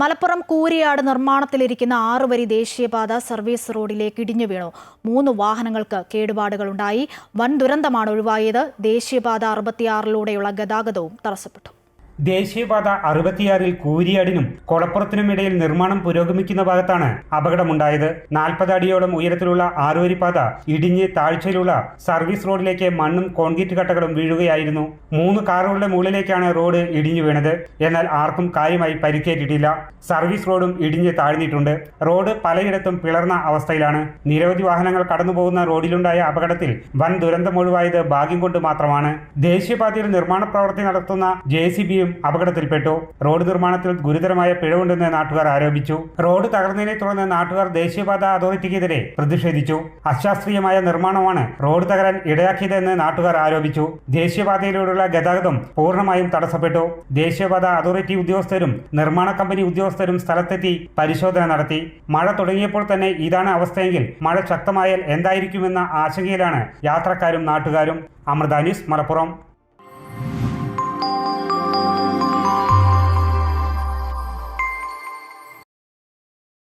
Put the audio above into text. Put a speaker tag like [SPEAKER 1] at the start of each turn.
[SPEAKER 1] മലപ്പുറം കൂരിയാട് നിർമ്മാണത്തിലിരിക്കുന്ന ആറുവരി ദേശീയപാത സർവീസ് റോഡിലേക്ക് ഇടിഞ്ഞു വീണു. മൂന്ന് വാഹനങ്ങൾക്ക് കേടുപാടുകളുണ്ടായി. വൻ ദുരന്തമാണ് ഒഴിവായത്. ദേശീയപാത അറുപത്തിയാറിലൂടെയുള്ള ഗതാഗതവും തടസ്സപ്പെട്ടു.
[SPEAKER 2] ദേശീയപാത അറുപത്തിയാറിൽ കൂരിയാടിനും കൊളപ്പുറത്തിനുമിടയിൽ നിർമ്മാണം പുരോഗമിക്കുന്ന ഭാഗത്താണ് അപകടമുണ്ടായത്. നാൽപ്പത് അടിയോളം ഉയരത്തിലുള്ള ആറുവരിപ്പാത ഇടിഞ്ഞ് താഴ്ചയിലുള്ള സർവീസ് റോഡിലേക്ക് മണ്ണും കോൺക്രീറ്റ് കട്ടകളും വീഴുകയായിരുന്നു. മൂന്ന് കാറുകളുടെ മുകളിലേക്കാണ് റോഡ് ഇടിഞ്ഞു വീണത്. എന്നാൽ ആർക്കും കാര്യമായി പരിക്കേറ്റിട്ടില്ല. സർവീസ് റോഡും ഇടിഞ്ഞ് താഴ്ന്നിട്ടുണ്ട്. റോഡ് പലയിടത്തും പിളർന്ന അവസ്ഥയിലാണ്. നിരവധി വാഹനങ്ങൾ കടന്നുപോകുന്ന റോഡിലുണ്ടായ അപകടത്തിൽ വൻ ദുരന്തം ഒഴിവായത് ഭാഗ്യം കൊണ്ട് മാത്രമാണ്. ദേശീയപാതയിൽ നിർമ്മാണ പ്രവൃത്തി നടത്തുന്ന ജെ സി ബിയും അപകടത്തിൽപ്പെട്ടു. റോഡ് നിർമ്മാണത്തിൽ ഗുരുതരമായ പിഴവുണ്ടെന്ന് നാട്ടുകാർ ആരോപിച്ചു. റോഡ് തകർന്നതിനെ തുടർന്ന് നാട്ടുകാർ ദേശീയപാത അതോറിറ്റിക്കെതിരെ പ്രതിഷേധിച്ചു. അശാസ്ത്രീയമായ നിർമ്മാണമാണ് റോഡ് തകരാൻ ഇടയാക്കിയതെന്ന് നാട്ടുകാർ ആരോപിച്ചു. ദേശീയപാതയിലൂടെയുള്ള ഗതാഗതം പൂർണമായും തടസ്സപ്പെട്ടു. ദേശീയപാത അതോറിറ്റി ഉദ്യോഗസ്ഥരും നിർമ്മാണ കമ്പനി ഉദ്യോഗസ്ഥരും സ്ഥലത്തെത്തി പരിശോധന നടത്തി. മഴ തുടങ്ങിയപ്പോൾ തന്നെ ഇതാണ് അവസ്ഥയെങ്കിൽ മഴ ശക്തമായാൽ എന്തായിരിക്കുമെന്ന ആശങ്കയിലാണ് യാത്രക്കാരും നാട്ടുകാരും. അമൃത ന്യൂസ് മലപ്പുറം.